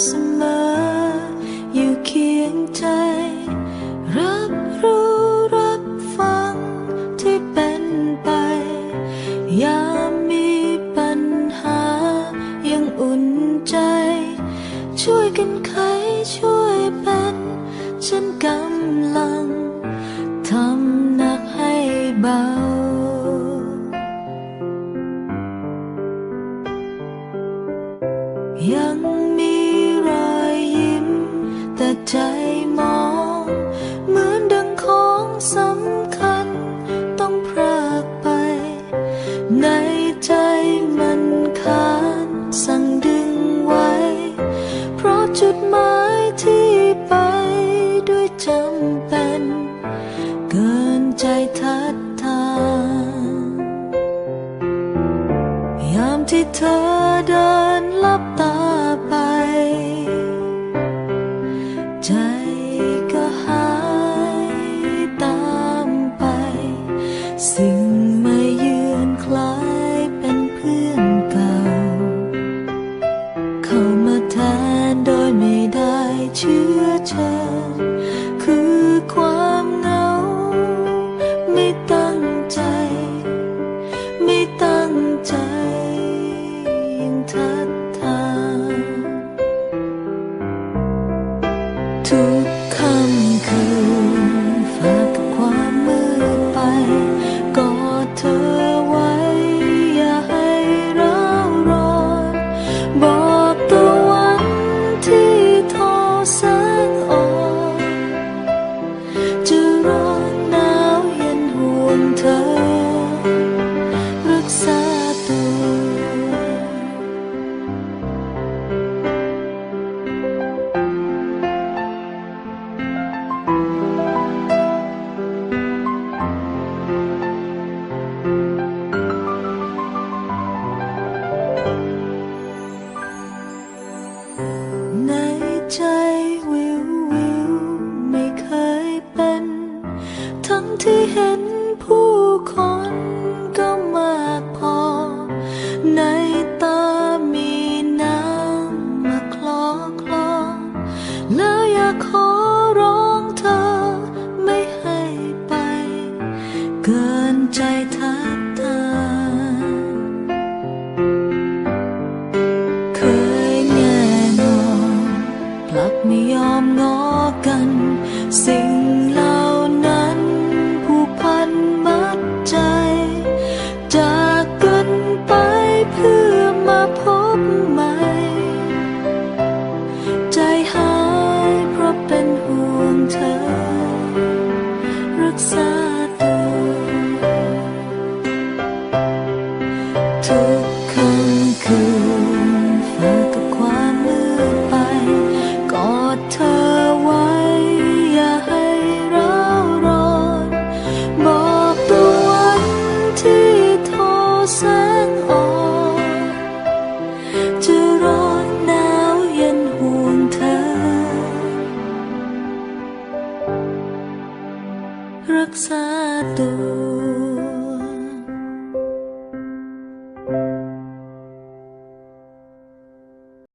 เสมอ อยู่เคียงใจ รับรู้รับฟังที่เป็นไป ยามมีปัญหา ยังอุ่นใจ ช่วยกันไขช่วยเป็น ฉันกำลัง ทำหนักให้เบา เธอเดินลับตาไป ใจก็หายตามไป สิ่งไม่ยือนคล้ายเป็นเพื่อนเก่า เข้ามาแทนโดยไม่ได้เชื่อเธอ ทุกค่ำคืน ที่เห็นผู้คนก็มากพอ ในตามีน้ำมาคลอคลอแล้วอยากขอร้องเธอไม่ให้ไป เกินใจเธอ looks 独